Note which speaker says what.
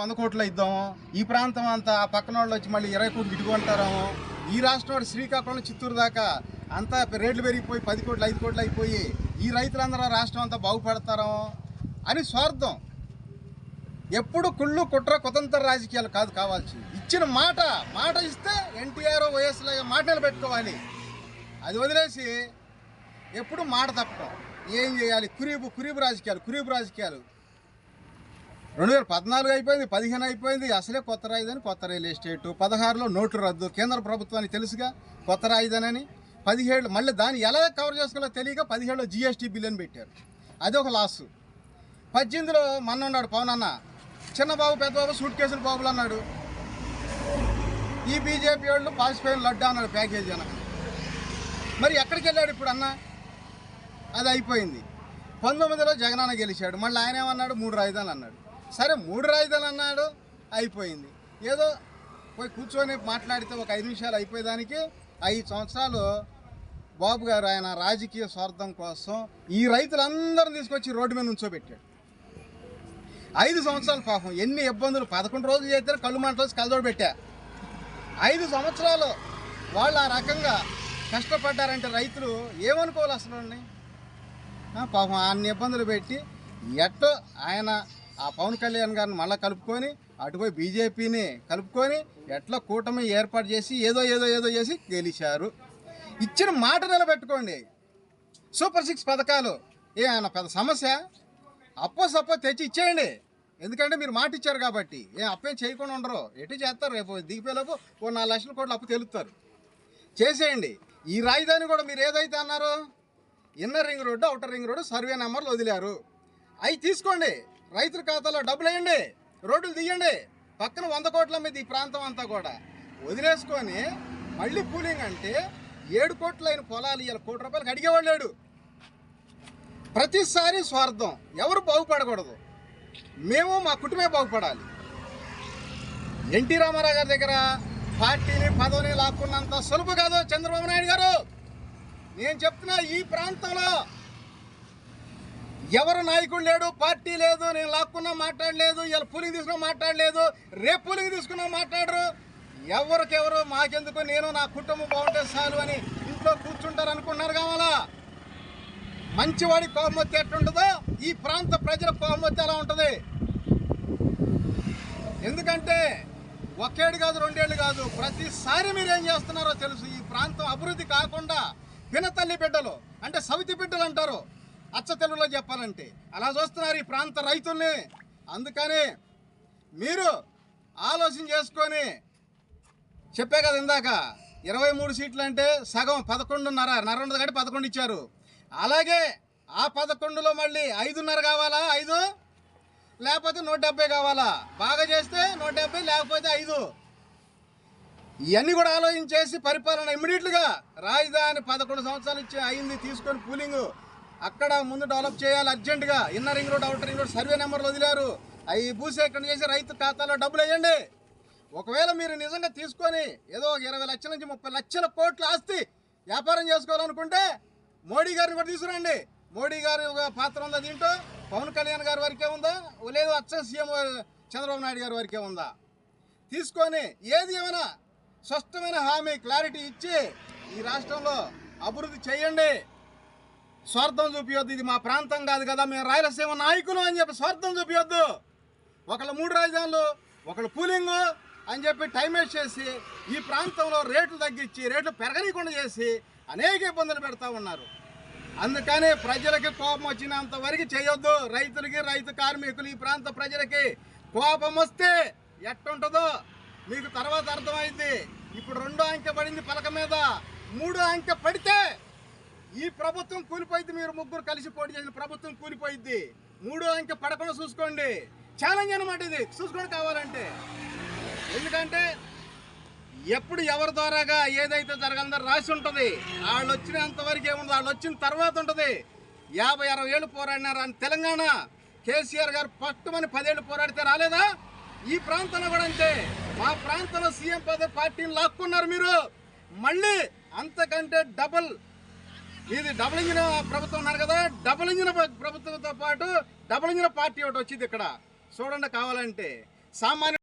Speaker 1: వంద కోట్లు ఇద్దాము. ఈ ప్రాంతం అంతా ఆ పక్కన వాళ్ళు వచ్చి మళ్ళీ ఇరవై కోట్లు ఇటుకుంటారేమో ఈ రాష్ట్రం వాడు శ్రీకాకుళం చిత్తూరు దాకా అంతా రేట్లు పెరిగిపోయి పది కోట్లు ఐదు కోట్లు అయిపోయి ఈ రైతులందరూ రాష్ట్రం అంతా బాగుపడతారేమో అని స్వార్థం. ఎప్పుడు కుళ్ళు కుట్ర కుతంత్ర రాజకీయాలు కాదు కావాల్సి. ఇచ్చిన మాట మాట ఇస్తే ఎన్టీఆర్ వైఎస్ లాగా మాట నిలబెట్టుకోవాలి. అది వదిలేసి ఎప్పుడు మాట తప్పడం. ఏం చేయాలి? కురీబు కురీబు రాజకీయాలు కురీబు రాజకీయాలు. రెండు వేల పద్నాలుగు అయిపోయింది పదిహేను అయిపోయింది అసలే కొత్త రాయిదని కొత్త రియల్ ఎస్టేట్ పదహారులో నోట్లు రద్దు. కేంద్ర ప్రభుత్వానికి తెలుసుగా కొత్త రాయిదనని. పదిహేడు మళ్ళీ దాన్ని ఎలా కవర్ చేసుకోవాలో తెలియక పదిహేడులో జిఎస్టీ బిల్ అని పెట్టారు. అది ఒక లాస్ పద్దెనిమిదిలో మన ఉన్నాడు పవన్ అన్న. చిన్న బాబు పెద్ద బాబు సూట్ కేసులు బాబులు అన్నాడు. ఈ బీజేపీ వాళ్ళు పాసిపోయిన లడ్డు అన్నాడు ప్యాకేజీ అన్న మరి ఎక్కడికి వెళ్ళాడు ఇప్పుడు అన్న? అది అయిపోయింది. పంతొమ్మిదిలో జగనన్న గెలిచాడు. మళ్ళీ ఆయన ఏమన్నాడు? మూడు రాజధానులు అన్నాడు. సరే మూడు రాజధానులు అన్నాడు అయిపోయింది. ఏదో పోయి కూర్చొని మాట్లాడితే ఒక ఐదు నిమిషాలు అయిపోయేదానికి ఐదు సంవత్సరాలు బాబు గారు ఆయన రాజకీయ స్వార్థం కోసం ఈ రైతులందరిని తీసుకొచ్చి రోడ్డు మీద ఉంచోబెట్టాడు ఐదు సంవత్సరాలు పాపం. ఎన్ని ఇబ్బందులు. పదకొండు రోజులు చేస్తే కళ్ళు మంటలు కలదోడు పెట్టా ఐదు సంవత్సరాలు వాళ్ళు ఆ రకంగా కష్టపడ్డారంటే రైతులు ఏమనుకోవాలి అసలు పాపం అన్ని ఇబ్బందులు పెట్టి ఎట్టో ఆయన ఆ పవన్ కళ్యాణ్ గారిని మళ్ళీ కలుపుకొని అటుపోయి బీజేపీని కలుపుకొని ఎట్లా కూటమి ఏర్పాటు చేసి ఏదో ఏదో ఏదో చేసి గెలిచారు. ఇచ్చిన మాట నిలబెట్టుకోండి. సూపర్ సిక్స్ పథకాలు ఏ ఆయన పెద్ద సమస్య? అప్పో సప్పో తెచ్చి ఇచ్చేయండి. ఎందుకంటే మీరు మాట ఇచ్చారు కాబట్టి. ఏం అప్పేం చేయకుండా ఉండరు. ఎటు చేస్తారు? రేపు దిగిపోయేలోపు ఓ నాలుగు లక్షల కోట్లు అప్పు తెలుపుతారు. చేసేయండి. ఈ రాజధాని కూడా మీరు ఏదైతే అన్నారో inner ring road outer ring road survey నెంబర్లు వదిలారు. అవి తీసుకోండి. రైతుల ఖాతాలో డబ్బులు వేయండి రోడ్లు తీయండి. పక్కన వంద కోట్ల మీద ఈ ప్రాంతం అంతా కూడా. వదిలేసుకొని మళ్ళీ పూలింగ్ అంటే ఏడు కోట్లైన పొలాలు ఇవాళ కోటి రూపాయలకు అడిగేవాళ్ళు లేడు. ప్రతిసారి స్వార్థం. ఎవరు బాగుపడకూడదు. మేము మా కుటుంబమే బాగుపడాలి. ఎన్టీ రామారావు గారి దగ్గర పార్టీని పదవిని లాక్కున్నంత సులువు కాదు చంద్రబాబు నాయుడు గారు. నేను చెప్తున్నా ఈ ప్రాంతంలో ఎవరు నాయకుడు లేడు పార్టీ లేదు నేను లాక్కున్నా మాట్లాడలేదు ఇలా పూలింగ్ తీసుకున్నా మాట్లాడలేదు రేపు పూలింగ్ తీసుకున్నా మాట్లాడరు. ఎవరికెవరు మాకెందుకు నేను నా కుటుంబం బాగుంటే చాలు అని ఇంట్లో కూర్చుంటారు అనుకున్నారు కావాలా? మంచివాడి కోహమొత్తి ఎట్లుంటుందో ఈ ప్రాంత ప్రజల కోహమొత్తి ఎలా ఉంటుంది? ఎందుకంటే ఒకేడు కాదు రెండేళ్ళు కాదు ప్రతిసారి మీరు ఏం చేస్తున్నారో తెలుసు. ఈ ప్రాంతం అభివృద్ధి కాకుండా పినతల్లి బిడ్డలు అంటే సవితి బిడ్డలు అంటారు. అచ్చ తెలుగులో చెప్పాలంటే. అలా చూస్తున్నారు ఈ ప్రాంత రైతుల్ని. అందుకని మీరు ఆలోచన చేసుకొని చెప్పే కదా ఇందాక ఇరవై మూడు సీట్లు అంటే సగం పదకొండున్నర నర కంటే పదకొండు ఇచ్చారు. అలాగే ఆ పదకొండులో మళ్ళీ ఐదున్నర కావాలా? ఐదు? లేకపోతే నూట డెబ్బై కావాలా? బాగా చేస్తే నూట డెబ్బై లేకపోతే ఐదు? ఇవన్నీ కూడా ఆలోచించేసి పరిపాలన ఇమ్మీడియట్గా రాజధాని పదకొండు సంవత్సరాలు ఇచ్చి అయింది తీసుకొని పూలింగ్ అక్కడ ముందు డెవలప్ చేయాలి అర్జెంటుగా inner ring road outer ring road survey నెంబర్లు వదిలారు. అవి భూసేకరణ చేసి రైతు ఖాతాలో డబ్బులు వేయండి. ఒకవేళ మీరు నిజంగా తీసుకొని ఏదో ఒక ఇరవై లక్షల నుంచి ముప్పై లక్షల కోట్ల ఆస్తి వ్యాపారం చేసుకోవాలనుకుంటే మోడీ గారిని కూడా తీసుకురండి. మోడీ గారి ఒక పాత్ర ఉందా దీంట్లో? పవన్ కళ్యాణ్ గారి వరకే ఉందా? లేదు అచ్చ సీఎం చంద్రబాబు నాయుడు గారి వరకే ఉందా? తీసుకొని ఏది ఏమైనా స్పష్టమైన హామీ క్లారిటీ ఇచ్చి ఈ రాష్ట్రంలో అభివృద్ధి చేయండి. స్వార్థం చూపించొద్దు ఇది మా ప్రాంతం కాదు కదా మేము రాయలసీమ నాయకులు అని చెప్పి స్వార్థం చూపించొద్దు ఒకళ్ళు మూడు రాజధానులు ఒకళ్ళు పూలింగ్ అని చెప్పి టైం వేస్ట్ చేసి ఈ ప్రాంతంలో రేట్లు తగ్గించి రేట్లు పెరగనీయకుండా చేసి అనేక ఇబ్బందులు పెడతా ఉన్నారు. అందుకని ప్రజలకి కోపం వచ్చినంత వరకు చేయొద్దు. రైతులకి రైతు కార్మికులు ఈ ప్రాంత ప్రజలకి కోపం వస్తే ఎట్టుంటుందో మీకు తర్వాత అర్థమైంది. ఇప్పుడు రెండో అంకె పడింది పలక మీద. మూడో అంకె పడితే ఈ ప్రభుత్వం కూలిపోయింది మీరు ముగ్గురు కలిసి పోటీ చేసిన ప్రభుత్వం కూలిపోయింది. మూడో అంకె పడకుండా చూసుకోండి. ఛాలెంజ్ అనమాట ఇది. చూసుకోండి కావాలంటే. ఎందుకంటే ఎప్పుడు ఎవరి ద్వారాగా ఏదైతే జరగాలో రాసి ఉంటుంది. వాళ్ళు వచ్చినంత వరకు ఏముంది వాళ్ళు వచ్చిన తర్వాత ఉంటుంది. యాభై అరవై ఏళ్ళు పోరాడినారు అని తెలంగాణ కేసీఆర్ గారు పట్టుమని పదేళ్ళు పోరాడితే రాలేదా? ఈ ప్రాంతంలో కూడా అంతే. మా ప్రాంతంలో సీఎం పదే పార్టీని లాక్కున్నారు మీరు. మళ్ళీ అంతకంటే డబల్ ఇది డబుల్ ఇంజిన్ ప్రభుత్వం ఉన్నారు కదా. డబుల్ ఇంజిన్ ప్రభుత్వంతో పాటు డబుల్ ఇంజిన్ పార్టీ ఒకటి వచ్చింది ఇక్కడ. చూడండి కావాలంటే. సామాన్య